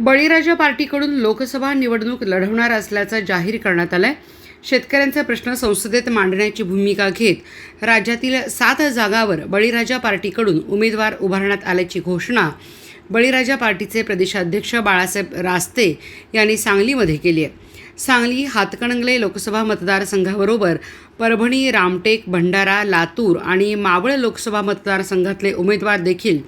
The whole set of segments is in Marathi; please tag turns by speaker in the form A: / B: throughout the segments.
A: बळीराजा पार्टीकडून लोकसभा निवडणूक लढवणार असल्याचं जाहीर करण्यात आलंय. शेतकऱ्यांचा प्रश्न संसदेत मांडण्याची भूमिका घेत राज्यातील सात जागावर बळीराजा पार्टीकडून उमेदवार उभारण्यात आल्याची घोषणा बळीराजा पार्टीचे प्रदेशाध्यक्ष बाळासाहेब रास्ते यांनी सांगलीमध्ये केली आहे. सांगली हातकणंगले लोकसभा मतदारसंघाबरोबर परभणी रामटेक भंडारा लातूर आणि मावळ लोकसभा मतदारसंघातले उमेदवार देखील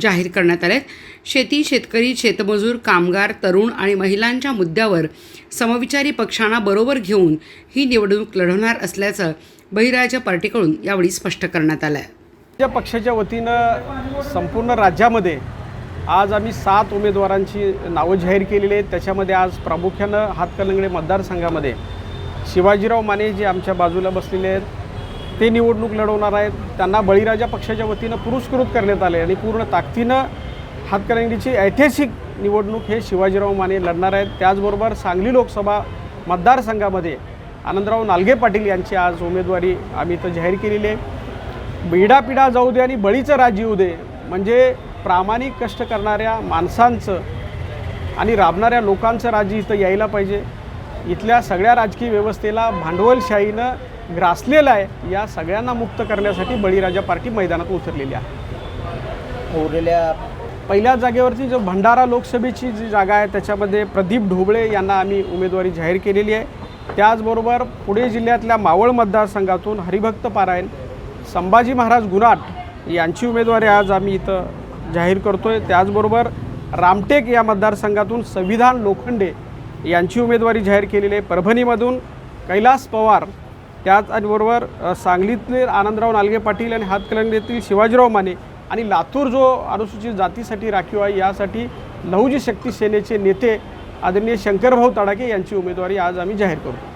A: जाहीर करण्यात आले शेती शेतकरी शेतमजूर कामगार तरुण आणि महिलांच्या मुद्द्यावर समविचारी पक्षांना बरोबर घेऊन ही निवडणूक लढवणार असल्याचं बळीराजा पार्टीकडून यावेळी स्पष्ट करण्यात आलं आहे
B: या पक्षाच्या वतीनं संपूर्ण राज्यामध्ये आज आम्ही सात उमेदवारांची नावं जाहीर केलेली आहेत. त्याच्यामध्ये आज प्रामुख्यानं हातकलंगडे मतदारसंघामध्ये शिवाजीराव माने जे आमच्या बाजूला बसलेले आहेत ते निवडणूक लढवणार आहेत. त्यांना बळीराजा पक्षाच्या वतीनं पुरस्कृत करण्यात आले आणि पूर्ण ताकदीनं हातकलंगडीची ऐतिहासिक निवडणूक हे शिवाजीराव माने लढणार आहेत. त्याचबरोबर सांगली लोकसभा मतदारसंघामध्ये आनंदराव नालगे पाटील यांची आज उमेदवारी आम्ही इथं जाहीर केलेली आहे. बिडापिडा जाऊ दे आणि बळीचं राज्य येऊ दे. म्हणजे प्रामाणिक कष्ट करणाऱ्या माणसांचं आणि राबणाऱ्या लोकांचं राज्य इथं यायला पाहिजे. इथल्या सगळ्या राजकीय व्यवस्थेला भांडवलशाहीनं ग्रासलेलं आहे. या सगळ्यांना मुक्त करण्यासाठी बळीराजा पार्टी मैदानात उतरलेली आहे.
C: उरलेल्या
B: पहिल्या जागेवरती जो भंडारा लोकसभेची जी जागा आहे त्याच्यामध्ये प्रदीप ढोबळे यांना आम्ही उमेदवारी जाहीर केलेली आहे. त्याचबरोबर पुणे जिल्ह्यातल्या मावळ मतदारसंघातून हरिभक्त पारायण संभाजी महाराज गुराट यांची उमेदवारी आज आम्ही इथं जाहीर करतो आहे त्याचबरोबर रामटेक या मतदारसंघातून संविधान लोखंडे यांची उमेदवारी जाहीर केलेली आहे. परभणीमधून कैलास पवार त्याचबरोबर सांगलीतले आनंदराव नालगे पाटील आणि हातकलंगडीतील शिवाजीराव माने आणि लातूर जो अनुसूचित जातीसाठी राखीव आहे यासाठी लहुजी शक्ती सेनेचे नेते आदरणीय शंकरभाऊ तडाके यांची उमेदवारी आज आम्ही जाहीर करतो.